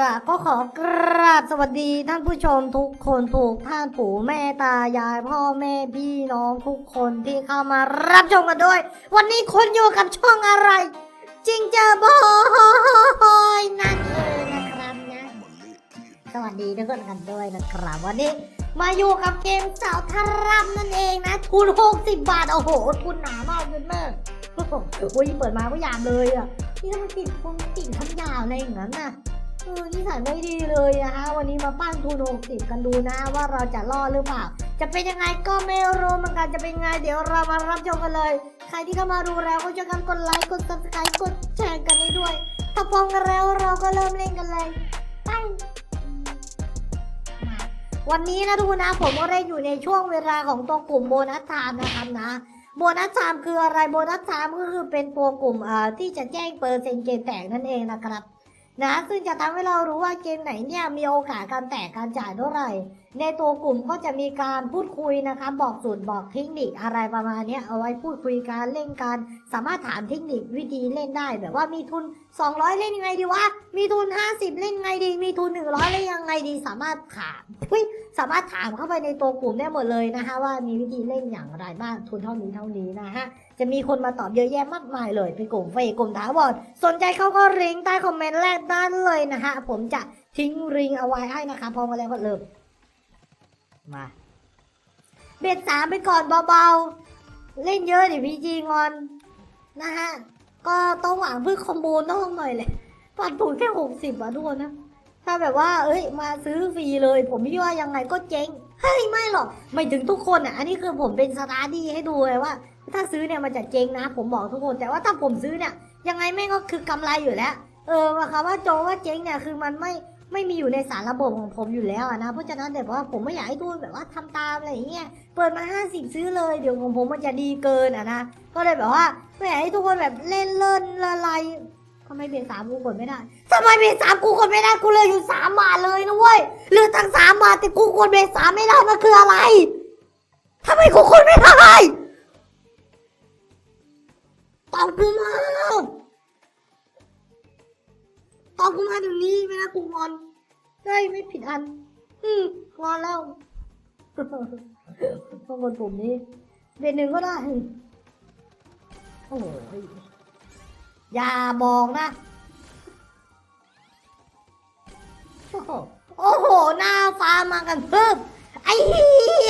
ละก็ขอกราบสวัสดีท่านผู้ชมทุกคนถูกท่านปู่แม่ตายายพ่อแม่พี่น้องทุกคนที่เข้ามารับชมกันด้วย วันนี้คุณอยู่กับช่องอะไร จริงเจอบอยนั่นเองนะครับนะสวัสดีทุกคนกันด้วยนะครับ วันนี้มาอยู่กับเกมสาวทารับนั่นเองนะทุน60บาทโอ้โหทุนหนามากเลยแม่โอ้โหโอ้ยเปิดมาก็ยามเลยอะนี่ถ้ามันติดคงติดคำยาวอะไรอย่างนั้นน่ะ เออนิสัยไม่ดีเลยนะคะวันนี้มาปั้นทุน60กันดูนะว่าเราจะรอดหรือเปล่า จะเป็นยังไงก็ไม่รู้เหมือนกันจะเป็นยังไงเดี๋ยวเรามารับชมกันเลย ใครที่เข้ามาดูแล้วก็ช่วยกันกดไลค์กด subscribe กดแชร์กันให้ด้วย ถ้าพร้อมกันแล้วเราก็เริ่มเล่นกันเลยไปวันนี้นะทุกคนนะผมก็ได้อยู่ในช่วงเวลาของตัวกลุ่มโบนัสไทม์นะครับนะโบนัสไทม์คืออะไรโบนัสไทม์ก็คือเป็นตัวกลุ่มเอ่อที่จะแจ้งเปอร์เซ็นต์เกมแตกนั่นเองนะครับ นะซึ่งจะทำให้เรารู้ว่าเกมไหนเนี่ยมีโอกาสการแตกการจ่ายเท่าไหร่ ในตัวกลุ่มก็จะมีการพูดคุยนะคะ บอกสูตรบอกเทคนิคอะไรประมาณนี้เอาไว้พูดคุยการเล่นการสามารถถามเทคนิควิธีเล่นได้ แบบว่ามีทุน 200 เล่นยังไงดีวะมีทุน 50 เล่นไงดี มีทุน 100 เล่นยังไงดี สามารถถามเฮ้ยสามารถถามเข้าไปในตัวกลุ่มได้หมดเลยนะคะ ว่ามีวิธีเล่นอย่างไรบ้างทุนเท่านี้เท่านี้นะฮะจะมีคนมาตอบเยอะแยะมากมายเลยเป็นกลุ่มเฟซกลุ่มถาวรสนใจเขาก็ลิงก์ใต้คอมเมนต์แรกด้านเลยนะฮะผมจะทิ้งลิงก์เอาไว้ให้นะคะพร้อมกันแล้วก็เริ่ม มาเบ็ดสามไปก่อนเบาๆ เล่นเยอะเดี๋ยวพีจีงอน นะฮะ ก็ต้องหวังเพื่อคอมโบน้อกหน่อยเลยปัดถูกแค่หกสิบอะทุกคนนะ ถ้าแบบว่า เอ้ย มาซื้อฟรีเลย ผมไม่ว่ายังไงก็เจ๊ง เฮ้ย ไม่หรอก ไม่ถึงทุกคนอะอันนี้คือผมเป็นสตาร์ดี้ให้ดูเลยว่า ถ้าซื้อเนี่ยมันจะเจ๊งนะ ผมบอกทุกคน แต่ว่าถ้าผมซื้อเนี่ย ยังไงแม่งก็คือกำไรอยู่แล้ว เออมาคำว่าโจว่าเจ๊งเนี่ยคือมันไม่ ไม่มีอยู่ในสารระบบของผมอยู่แล้วอะนะเพราะฉะนั้นแบบว่าผมไม่อยากให้ทุกคนแบบว่าทำตามอะไรอย่างเงี้ยเปิดมาห้าสิบซื้อเลยเดี๋ยวของผมมันจะดีเกินอะนะก็เลยแบบว่าไม่อยากให้ทุกคนแบบเล่นเล่นละลายทำไมเบรกสามกูกดไม่ได้ทำไมเบรกสามกูกดไม่ได้กูเลยอยู่สามบาทเลยนะเว้ยเหลือตั้งสามบาทแต่กูกดเบรกสามไม่ได้มันคืออะไรทำไมกูกดไม่ได้ตอบกูมา ตอบกูมาเดี๋ยวนี้ไม่นะกูงอนได้ไม่ผิดอัน อืมงอนแล้วต้องกดปุ่มนี้เบรกหนึ่งก็ได้ โอ้ยอย่าบอกนะโอ้โหโอ้โห หน้าฟ้ามากันเพิ่มไอ้เหี้ย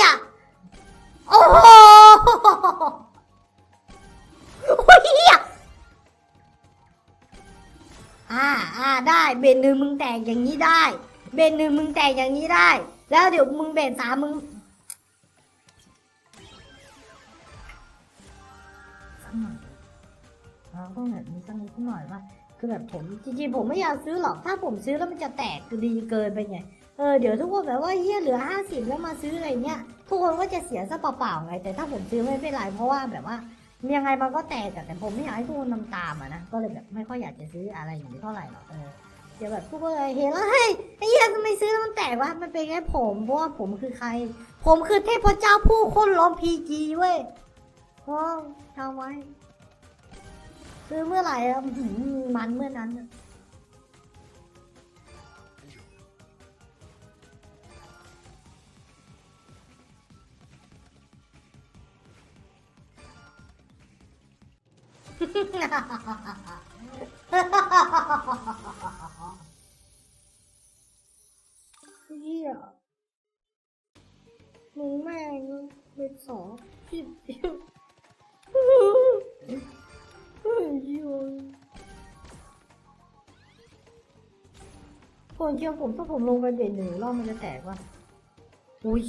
ได้ เบนหนึ่งมึงแตกอย่างนี้ได้ เบนหนึ่งมึงแตกอย่างนี้ได้ แล้วเดี๋ยวมึงเบนสามมึงหน่อยเราต้องแบบมีสักนิดหน่อยว่าคือแบบผมจริงๆผมไม่อยากซื้อหรอกถ้าผมซื้อแล้วมันจะแตกดีเกินไปไงเออเดี๋ยวทุกคนแบบว่าเฮียเหลือห้าสิบแล้วมาซื้ออะไรเงี้ยทุกคนก็จะเสียซะเปล่าๆไงแต่ถ้าผมซื้อไม่เป็นไรเพราะว่าแบบว่า ยังไงมันก็แตกแต่ผมไม่อยากให้ทุกคนทำตามอะนะ ก็เลยแบบไม่ค่อยอยากจะซื้ออะไรอย่างนี้เท่าไหร่หรอกเออเดี๋ยวแบบทุกคนเลยเห็นแล้วเฮ้ยไอ้เหี้ยทำไมซื้อแล้วมันแตกวะมันเป็นแค่ผมเพราะว่าผมคือใคร ผมคือเทพเจ้าผู้คนล้อมพีจีเว้ยโอ้ทำไว้ซื้อเมื่อไหร่อะอื้อหือมันเมื่อนั้น เฮียมึงแม่งเป็นสองผิดเดียวเยคนเชื่อผมถ้าผมลงไปเด่นหนึ่งรอบมันจะแตกวะอุ้ย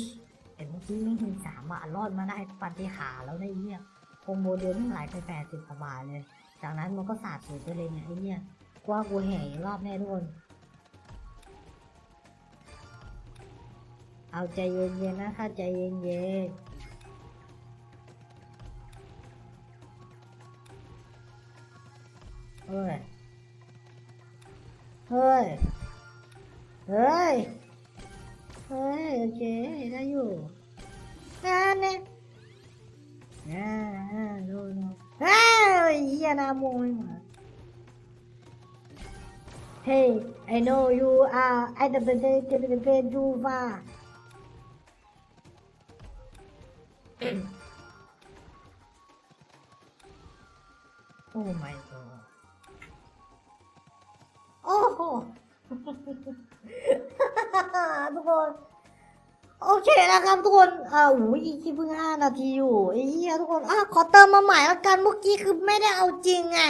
แต่เมื่อกี้ไม่ถึงสามบาทรอดมาได้ปฏิหาแล้วได้เหี้ย คงโมเดลทั้งหลายไปแปดสิบกว่าบาทเลย จากนั้นมันก็สาดสูญไปเลยเนี่ยไอ้เนี่ยกว่ากูแห่รอบแน่ทุกคน เอาใจเย็นๆนะคะใจเย็นๆเฮ้ย เฮ้ย เฮ้ย เฮ้ย โอเค ได้อยู่ ดูเฮ้ยเฮียหน้าโมงไม่หมา Hey I know you are at the the the you are Oh my god โอ้โห ทุกคน โอเคนะครับทุกคนอ่าอู้ยอีกเพิ่งห้านาทีอยู่ไอ้เหี้ยทุกคนอะขอเติมมาใหม่ละกันเมื่อกี้คือไม่ได้เอาจริงไง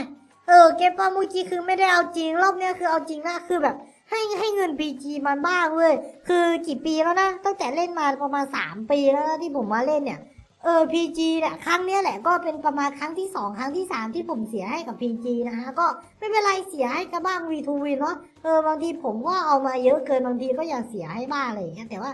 เออเก็บป้าเมื่อกี้คือไม่ได้เอาจริงรอบเนี้ยคือเอาจริงนะคือแบบให้ให้เงิน PG มันบ้างเว้ยคือกี่ปีแล้วนะ ตั้งแต่เล่นมาประมาณ 3 ปีแล้วนะที่ผมมาเล่นเนี่ยเออ PG เนี่ยครั้งเนี้ยแหละก็เป็นประมาณครั้งที่ 2 ครั้งที่ 3 ที่ผมเสียให้กับ PG นะฮะก็ไม่เป็นไรเสียให้กับบ้าง V2V เนาะเออบางทีผมก็เอามาเยอะเกินบางทีก็อยากเสียให้บ้างอะไรอย่างเงี้ยแต่ว่า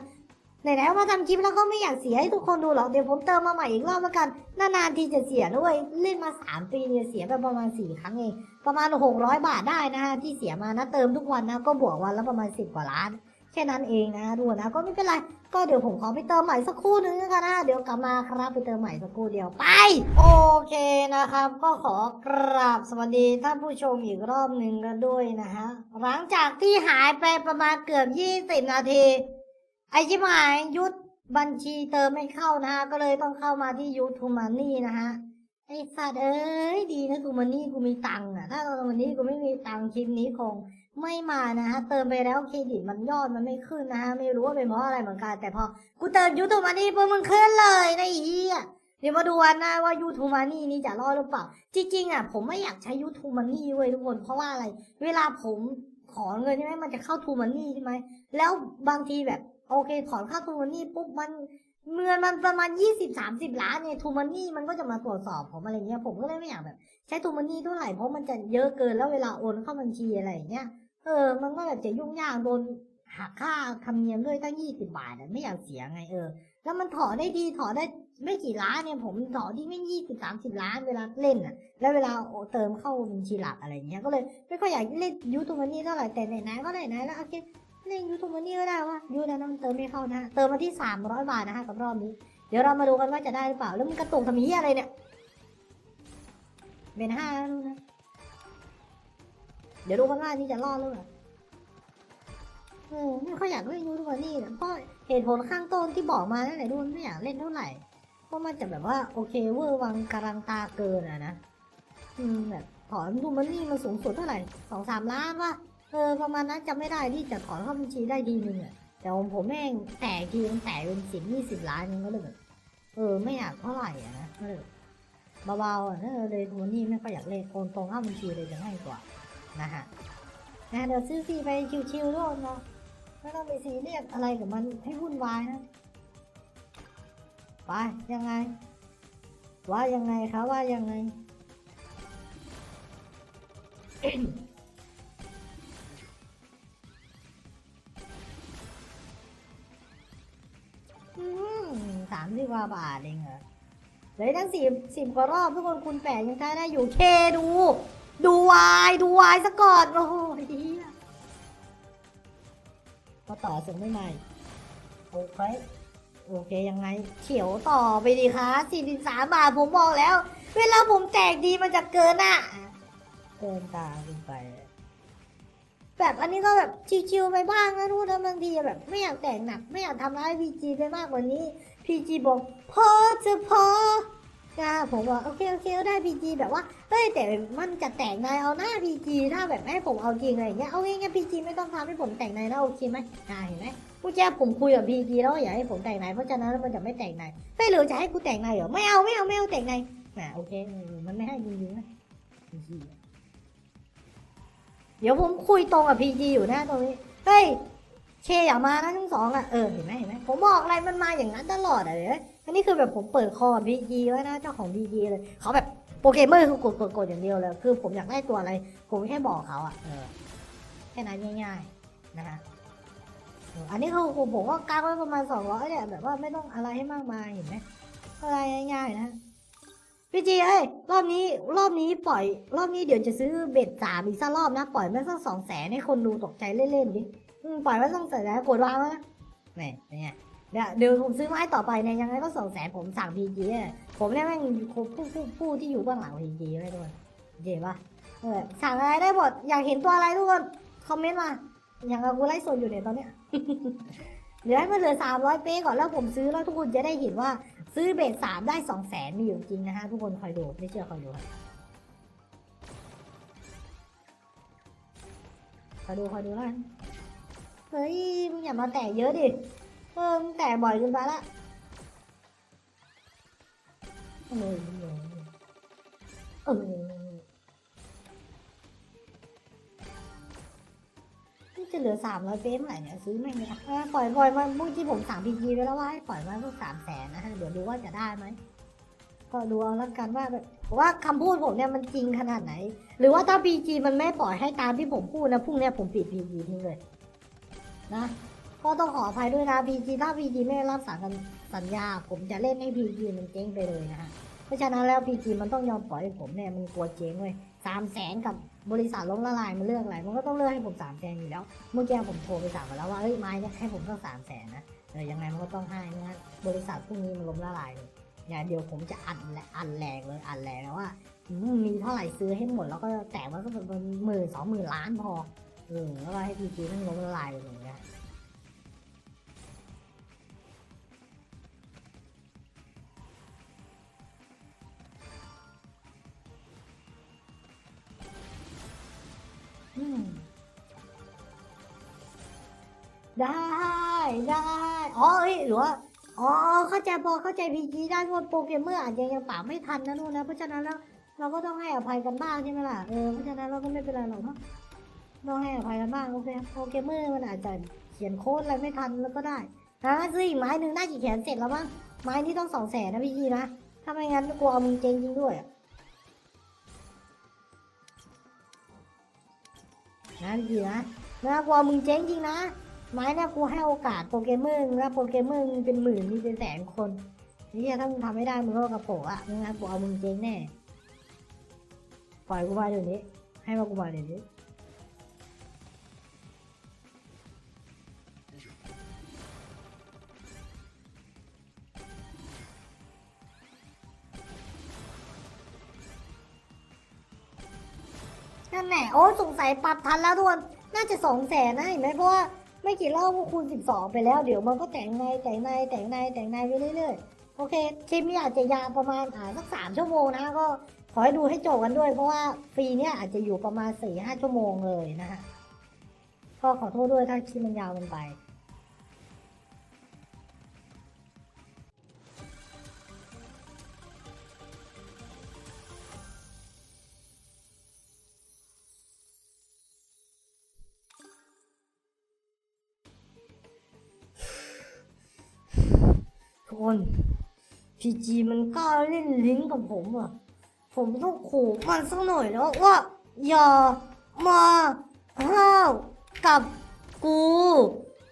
ไหนๆมาทำคลิปแล้วก็ไม่อยากเสียให้ทุกคนดูหรอกเดี๋ยวผมเติมมาใหม่อีกรอบแล้วกันนานๆทีจะเสียด้วยเล่นมา3ปีเนี่ยเสียไปประมาณ4ครั้งเองประมาณ 600 บาทได้นะฮะที่เสียมานะเติมทุกวันนะก็บวกวันละประมาณ 10 กว่าล้าน แค่นั้นเองนะดูนะก็ไม่เป็นไรก็เดี๋ยวผมขอไปเติมใหม่สักครู่นึงแล้วกันนะเดี๋ยวกลับมาครับไปเติมใหม่สักครู่เดียวไป โอเคนะครับ ก็ขอกราบสวัสดีท่านผู้ชมอีกรอบหนึ่งกันด้วยนะฮะหลังจากที่หายไปประมาณเกือบ20นาที ไอชิบหายยุดบัญชีเติมไม่เข้านะฮะ ก็เลยต้องเข้ามาที่ยูทูมันนี่นะฮะ ไอสัตว์เอ้ย ดีนะทูมันนี่กูมีตังค์อะถ้าทูมันนี่กูไม่มีตังค์คลิปนี้คงไม่มานะฮะ เติมไปแล้วเครดิตมันยอดมันไม่ขึ้นนะฮะ ไม่รู้ว่าเป็นเพราะอะไรเหมือนกัน แต่พอ กูเติมยูทูมานี่ปุ๊บมันขึ้นเลยนะไอ้เหี้ยเดี๋ยวมาดูกันนะว่ายูทูมานี่นี่จะรอดหรือเปล่า จริงๆอะผมไม่อยากใช้ยูทูมันนี่เว้ยทุกคน เพราะว่าอะไร เวลาผมขอเงินใช่ไหมมันจะเข้าทูมันนี่ใช่ไหม แล้วบางทีแบบ โอเคถอนเข้าทูมันนี่ปุ๊บมันเงินมันประมาณยี่สิบสามสิบล้านเนี่ยทูมันนี่มันก็จะมาตรวจสอบผมอะไรเงี้ยผมก็เลยไม่อยากแบบ ใช้ทูมันนี่เท่าไหร่เพราะมันจะเยอะเกินแล้วเวลาโอนเข้าบัญชีอะไรเงี้ยเออ มันก็แบบจะยุ่งยากโดนหักค่าธรรมเนียมด้วยตั้งยี่สิบาทไม่อยากเสียไงเออ แล้วมันถอได้ดีถอได้ไม่กี่ล้านเนี่ยผมถอที่ไม่ยี่สิบสามสิบล้านเวลาเล่นอะแล้วเวลาเติมเข้าบัญชีหลักอะไรเงี้ยก็เลยไม่ค่อยอยากเล่นยูทูบมันนี่เท่าไหร่แต่ไหนๆก็ไหนๆแล้วโอเค เล่นยูทูบมันนี่ก็ได้ว่ายูนะมันเติมไม่เข้านะเติมมาที่สามร้อยบาทนะฮะกับรอบนี้ เดี๋ยวเรามาดูกันว่าจะได้หรือเปล่า แล้วมันกระตุกทำเหี้ยอะไรเนี่ยเป็นห้าแล้วนะ เดี๋ยวดูกันว่านี่จะรอดหรือเปล่าเออไม่ค่อยอยากเล่นยูทูบนี่นะเพราะเหตุผลข้างต้นที่บอกมานั่นแหละดูไม่อยากเล่นเท่าไหร่เพราะมันจะแบบว่าโอเคเวอร์วังการังตาเกินอะนะอืมแบบถอนดูมันนี่มันสูงสุดเท่าไหร่สองสามล้านวะ เออประมาณนั้นจำไม่ได้ที่จะถอนเข้าบัญชีได้ดีนึงอะแต่ของผมแม่งแตกทีมันแตกเป็นสิบยี่สิบล้านยังก็เลยแบบเออไม่อยากเท่าไหร่อะนะเลยเบาๆอะเออเลยดูมันนี่ไม่ค่อยอยากเล่นโอนตรงเข้าบัญชีเลยจะง่ายกว่านะฮะนะเดี๋ยวซื้อฟรีไปชิวๆด้วยเนาะไม่ต้องไปซีเรียสอะไรกับมันให้วุ่นวายนะไปยังไง ว่ายังไงคะว่ายังไง สามสิบกว่าบาทเองเหรอเหลยทั้งสิบสิบกว่ารอบทุกคนคุณแปดยังใช้ได้อยู่เคดู ดูวายดูวายซะก่อนโอ้โหเหี้ยมาต่อส่งไม่ใหม่โอเคโอเคยังไง เขียวต่อไปดีคะสี่สิบสามบาทผมบอกแล้ว เวลาผมแจกดีมันจะเกินอะ เกินตาขึ้นไป แบบอันนี้ก็แบบชิวๆไปบ้างนะทุกคนบางทีแบบไม่อยากแต่งหนัก ไม่อยากทำร้ายพีจีไปมากกว่านี้พีจีบอกพอจะพอนะผมว่าโอเคโอเคได้พีจีแบบว่าเฮ้ยแต่มันจะแต่งนายเอาหน้าพีจีถ้าแบบให้ผมเอาจริงอะไรเงี้ยเอาง่ายพีจีไม่ต้องทำให้ผมแต่งนายนะโอเคไหมอ่าเห็นไหมผู้แจ้ผมคุยกับพีจีแล้วอยากให้ผมแต่งนายเพราะฉะนั้นมันจะไม่แต่งนายไม่หรือจะให้กูแต่งนายเหรอไม่เอาไม่เอาไม่เอาแต่งนายอ่าโอเคมันไม่ให้จริงๆนะ เดี๋ยวผมคุยตรงกับพีจีอยู่นะตรงนี้ เฮ้ย เคอย่ามานะทั้งสองอะ เออ เห็นไหมเห็นไหมผมบอกอะไรมันมาอย่างนั้นตลอดอะเดี๋ยวอันนี้คือแบบผมเปิดคอพีจีไว้นะเจ้าของพีจีเลย เขาแบบโปรแกรมเมอร์คือกดกดกดอย่างเดียวเลย คือผมอยากได้ตัวอะไร ผมแค่บอกเขาอะ เออ แค่นั้นง่ายๆ นะฮะอันนี้คือผมผมก็กางไว้ประมาณสองร้อยเนี่ยแบบว่าไม่ต้องอะไรให้มากมายเห็นไหมอะไรง่ายๆนะ พี่จีเอ้ยรอบนี้รอบนี้ปล่อย รอบนี้เดี๋ยวจะซื้อเบ็ดสามอีกสักรอบนะ ปล่อยไม่สักสองแสนให้คนดูตกใจเล่นๆดิปล่อยไว้ต้องแสนกดวางไว้นะนี่เป็นไงเดี๋ยวเดี๋ยวผมซื้อไม้ต่อไปเนี่ยยังไงก็สองแสนผมสั่งพีจีผมเนี่ยแม่งผู้ผู้ผู้ที่อยู่เบื้องหลังพีจีไว้ด้วยเจ๋งปะเออสั่งอะไรได้หมดอยากเห็นตัวอะไรทุกคนคอมเมนต์มาอย่างกับกูไลฟ์สดอยู่เนี่ยตอนเนี้ย เดี๋ยวให้มันเหลือสามร้อยเป๊ก่อนแล้วผมซื้อแล้วทุกคนจะได้เห็นว่าซื้อเบสสามได้สองแสนมีอยู่จริงนะฮะทุกคนคอยดูไม่เชื่อคอยดูคอยดูคอยดูแล้วกันเฮ้ยมึงอย่ามาแตะเยอะดิเออมึงแตะบ่อยเกินไปละเออเออ จะเหลือสามร้อยเป๊เมื่อไหร่เนี่ยซื้อไม่เนี่ยปล่อยปล่อยมาเมื่อกี้ผมสั่งพีจีไปแล้วว่าให้ปล่อยมาสักสามแสนนะฮะเดี๋ยวดูว่าจะได้ไหมก็ดูเอาล้วกันว่าว่าคำพูดผมเนี่ยมันจริงขนาดไหน หรือว่าถ้าพีจีมันไม่ปล่อยให้ตามที่ผมพูดนะพรุ่งเนี้ยผมปิดพีจีทิ้งเลย นะก็ต้องขออภัยด้วยนะพีจีถ้าพีจีไม่รับสัญสัญญา ผมจะเล่นให้พีจีมันเจ๊งไปเลยนะฮะเพราะฉะนั้นแล้วพีจีมันต้องยอมปล่อยให้ผมเนี่ยมันกลัวเจ๊งเว้ยสามแสนกับ บริษัทล้มละลายมันเลือกอะไรมันก็ต้องเลือกให้ผมสามแสนอยู่แล้ว เมื่อกี้ผมโทรไปสั่งมาแล้วว่าเอ้ยไม้เนี่ยให้ผมต้องสามแสนนะเออยังไงมันก็ต้องให้นะบริษัทพวกนี้มันล้มละลายอย่าเดียวผมจะอัดและอัดแรงเลยอัดแรงแล้วว่ามีเท่าไหร่ซื้อให้หมดแล้วก็แต่ว่าก็เป็นหมื่นสองหมื่นล้านพอเออแล้วก็ให้พีจีมันล้มละลายเลยอย่างเงี้ย ได้ได้อ๋อเอ้ยหรือว่าอ๋อเข้าใจพอเข้าใจพีจีได้ว่าโปรแกรมเมอร์อาจจะยังปราบไม่ทันนะนู่นนะเพราะฉะนั้นแล้วเราก็ต้องให้อภัยกันบ้างใช่ไหมล่ะเออเพราะฉะนั้นเราก็ไม่เป็นไรหรอกเนาะต้องให้อภัยกันบ้างโอเคโปรแกรมเมอร์มันอาจจะเขียนโค้ดอะไรไม่ทันแล้วก็ได้นะซื้ออีกไม้หนึ่งน่าจะเขียนเสร็จแล้วมั้งไม้นี้ต้องสองแสนนะพี่จีนะถ้าไม่งั้นกลัวเอามึงเจ๊งจริงด้วยนะพี่จีนะนะกลัวมึงเจ๊งจริงนะ ไม้เนี่ยกูให้โอกาสโปรแกมเมอร์แล้วโปรแกมเมอร์มึงเป็นหมื่นมีเป็นแสนคนนี่ถ้ามึงทำไม่ได้มึงก็กระโปงอะมึงนะกูเอามึงเจ๊งแน่ปล่อยกูมาเดี๋ยวนี้ ให้มากูมาเดี๋ยวนี้นั่นแหละโอ้สงสัยปรับทันแล้วทุกคนน่าจะสองแสนนะเห็นไหมเพราะว่า ไม่กี่รอบก็คูณสิบสองไปแล้ว เดี๋ยวมันก็แต่งในแต่งในแต่งในแต่งในไปเรื่อยๆ โอเคคลิปนี้อาจจะยาวประมาณอ่าสักสามชั่วโมงนะก็ขอให้ดูให้จบกันด้วย เพราะว่าฟรีเนี่ยอาจจะอยู่ประมาณสี่ห้าชั่วโมงเลยนะฮะก็ขอโทษด้วยถ้าคลิปมันยาวเกินไป คนพีจีมันกล้าเล่นลิงกับผมอะ ผมต้องขู่มันสักหน่อยแล้วว่า อย่ามาห้าวกับกู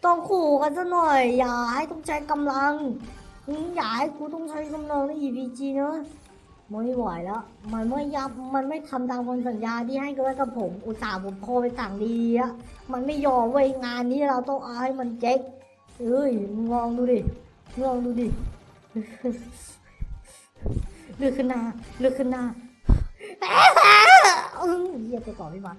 ต้องขู่กันสักหน่อย อย่าให้ต้องใช้กำลังอย่าให้กูต้องใช้กำลังใน EPG นะไม่ไหวแล้ว มันไม่ยับ มันไม่ทำตามคำสัญญาที่ให้ไว้กับผม อุตส่าห์ผมโทรไปสั่งดีอะมันไม่ยอมเว้ยงานนี้เราต้องเอาให้มันเจ๊กเอ้ยมองดูดิ ลองดูดิเลือกขึ้นหน้าเลือกขึ้นหน้าอื้อเหี้ยไปต่อพี่มา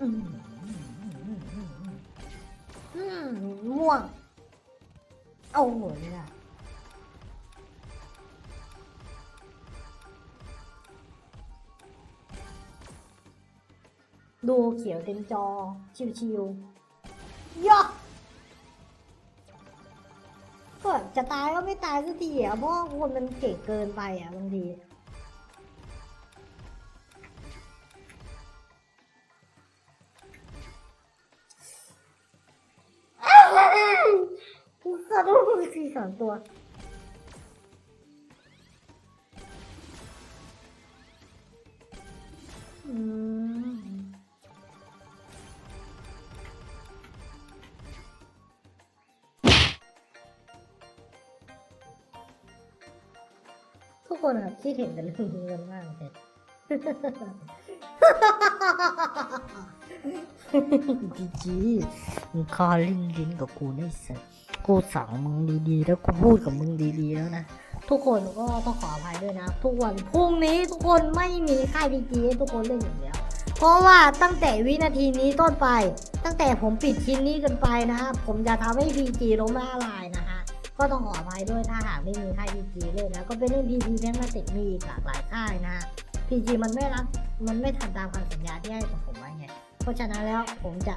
อืมอืมม่วง เอาหมดเลยอะดูเขียวเต็มจอ ชิวๆยอกก็จะตายก็ไม่ตายสักทีอะเพราะคนมันเก่งเกินไปอะบางที ทีสองตัว อืม ทุกคนครับคิดเห็นกันเรื่องนี้กันมากเลยพีจีมึงคอลิ้นลิ้นกับกูได้สัก กูสั่งมึงดีๆ แล้วกูพูดกับมึงดีๆ แล้วนะ ทุกคนก็ต้องขออภัยด้วยนะ ทุกวันพรุ่งนี้ทุกคนไม่มีค่ายพีจีให้ทุกคนเล่นอย่างเดียวเพราะว่าตั้งแต่วินาทีนี้ต้นไป ตั้งแต่ผมปิดชิ้นนี้กันไปนะฮะผมจะทำให้พีจีล้มละลายนะฮะก็ต้องขออภัยด้วยถ้าหากไม่มีค่ายพีจีเล่นะก็ไปเล่นพีจีแม่งมาติดมีอีกหลากหลายค่ายนะฮะพีจีมันไม่รับมันไม่ทำตามคำสัญญาที่ให้กับผมไว้ไงเพราะฉะนั้นแล้วผมจะ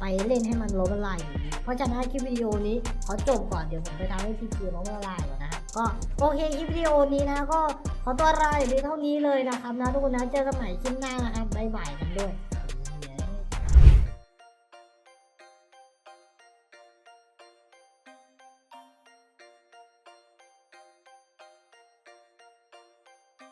ไปเล่นให้มันล้มละลายอยู่ดีเพราะฉะนั้นคลิปวิดีโอนี้ขอจบก่อนเดี๋ยวผมไปทำให้พีพีล้มละลายก่อนนะฮะก็โอเคคลิปวิดีโอนี้นะก็ขอตัวลาอย่างนี้เท่านี้เลยนะครับนะทุกคนนะเจอกันใหม่คลิปหน้านะครับบ๊ายบายกันด้วย